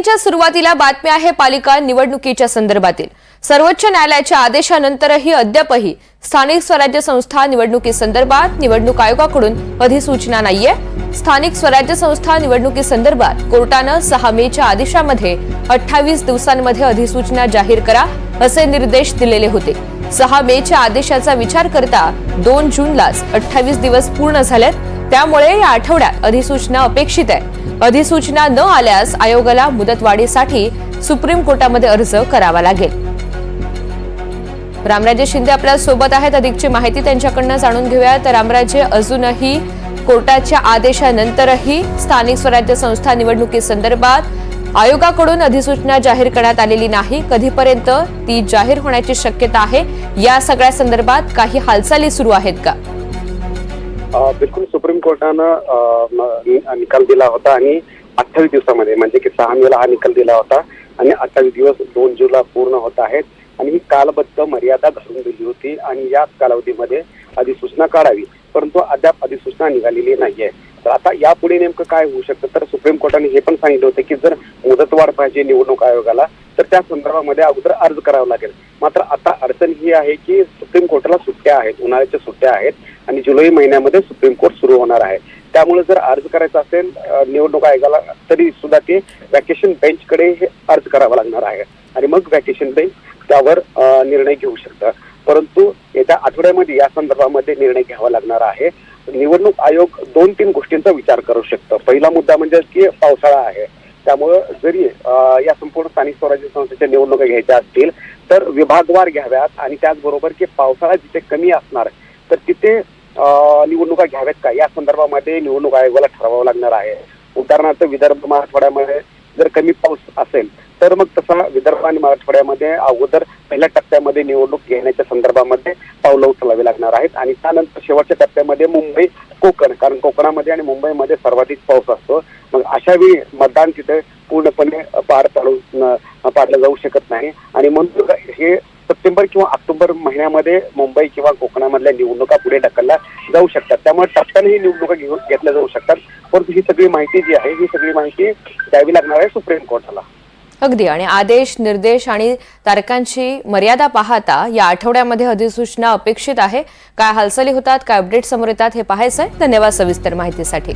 च्या सुरुवातीला बातमी आहे पालिका निवडणुकीच्या संदर्भातील. सर्वोच्च न्यायालयाच्या आदेशानंतरही अद्यापही स्थानिक स्वराज्य संस्था निवडणुकीसंदर्भात निवडणूक आयोगाकडून अधिसूचना नाहीये. स्थानिक स्वराज्य संस्था निवडणुकीसंदर्भात कोर्टानं सहा मेच्या आदेशामध्ये अठ्ठावीस दिवसांमध्ये अधिसूचना जाहीर करा असे निर्देश दिलेले होते. सहा मेच्या आदेशाचा विचार करता दोन जूनलाच अठ्ठावीस दिवस पूर्ण झालेत. त्यामुळे या आठवड्यात अधिसूचना अपेक्षित आहे. अधिसूचना न आल्यास आयोगाला मुदतवाढीसाठी सुप्रीम कोर्टामध्ये अर्ज करावा लागेल. रामराजे शिंदे आपल्यासोबत आहेत. अधिकची माहिती त्यांच्याकडनं जाणून घेऊया. तर रामराजे अजूनही कोर्टाच्या आदेशानंतरही स्थानिक स्वराज्य संस्था निवडणुकीसंदर्भात आयोगाकडून अधिसूचना जाहीर करण्यात आलेली नाही. कधीपर्यंत ती जाहीर होण्याची शक्यता आहे या सगळ्या संदर्भात काही हालचाली सुरू आहेत का? बिलकुल सुप्रीम कोर्टानं निकाल दिला होता आणि अठ्ठावीस दिवसामध्ये म्हणजे की सहा मेला हा निकाल दिला होता आणि अठ्ठावीस दिवस दोन जूनला पूर्ण होत आहेत. आणि ही कालबद्ध मर्यादा घालून दिली होती आणि याच कालावधीमध्ये अधिसूचना काढावी. परंतु अद्याप अधिसूचना निघालेली नाहीये. तर आता यापुढे नेमकं काय होऊ शकतं? तर सुप्रीम कोर्टाने हे पण सांगितलं होतं की जर मुदतवाढ पाहिजे निवडणूक आयोगाला तर त्या संदर्भामध्ये अगोदर अर्ज करावा लागेल. मात्र आता अडचण ही आहे की सुप्रीम कोर्टाला सुट्ट्या आहेत उन्हाळ्याच्या सुट्ट्या आहेत आणि जुलै महिन्यामध्ये सुप्रीम कोर्ट सुरू होणार आहे. त्यामुळे जर अर्ज करायचा असेल निवडणूक आयोगाला तरी सुद्धा ते व्हॅकेशन बेंचकडे हे अर्ज करावा लागणार आहे. आणि मग व्हॅकेशन बेंच त्यावर निर्णय घेऊ शकतं. परंतु येत्या आठवड्यामध्ये या संदर्भामध्ये निर्णय घ्यावा लागणार आहे. निवडणूक आयोग दोन तीन गोष्टींचा विचार करू शकतं. पहिला मुद्दा म्हणजे की पावसाळा आहे. त्यामुळं जरी या संपूर्ण स्थानिक स्वराज्य संस्थेच्या निवडणुका घ्यायच्या असतील तर विभागवार घ्याव्यात आणि त्याचबरोबर की पावसाळा जिथे कमी असणार तर तिथे निवडणुका घ्याव्यात का? या संदर्भामध्ये निवडणूक आयोगाला ठरवावं लागणार आहे. उदाहरणार्थ विदर्भ मराठवाड्यामध्ये जर कमी पाऊस असेल तर मग तसा विदर्भ आणि मराठवाड्यामध्ये अगोदर पहिल्या टप्प्यामध्ये निवडणूक घेण्याच्या संदर्भामध्ये पावलं उचलावी लागणार आहेत. आणि त्यानंतर शेवटच्या टप्प्यामध्ये मुंबई कोकण कारण कोकणामध्ये आणि मुंबईमध्ये सर्वाधिक पाऊस असतो. मग अशा वेळी मतदान तिथे पूर्णपणे पार पाडू पाडलं जाऊ शकत नाही. आणि म्हणून हे सप्टेंबर किंवा ऑक्टोबर महिन्यामध्ये मुंबई किंवा कोकणामधल्या निवडणुका पुढे ढकलल्या जाऊ शकतात. त्यामुळे टप्प्याने ही निवडणुका घेऊन घेतल्या जाऊ शकतात. परंतु ही सगळी माहिती जी आहे ही सगळी माहिती द्यावी लागणार आहे सुप्रीम कोर्टाला. अगदी. आणि आदेश निर्देश आणि तारखांची मर्यादा पाहता या आठवड्यामध्ये अधिसूचना अपेक्षित आहे. काय हालचाली होतात काय अपडेट समोर येतात हे पाहायचंय धन्यवाद सविस्तर माहितीसाठी.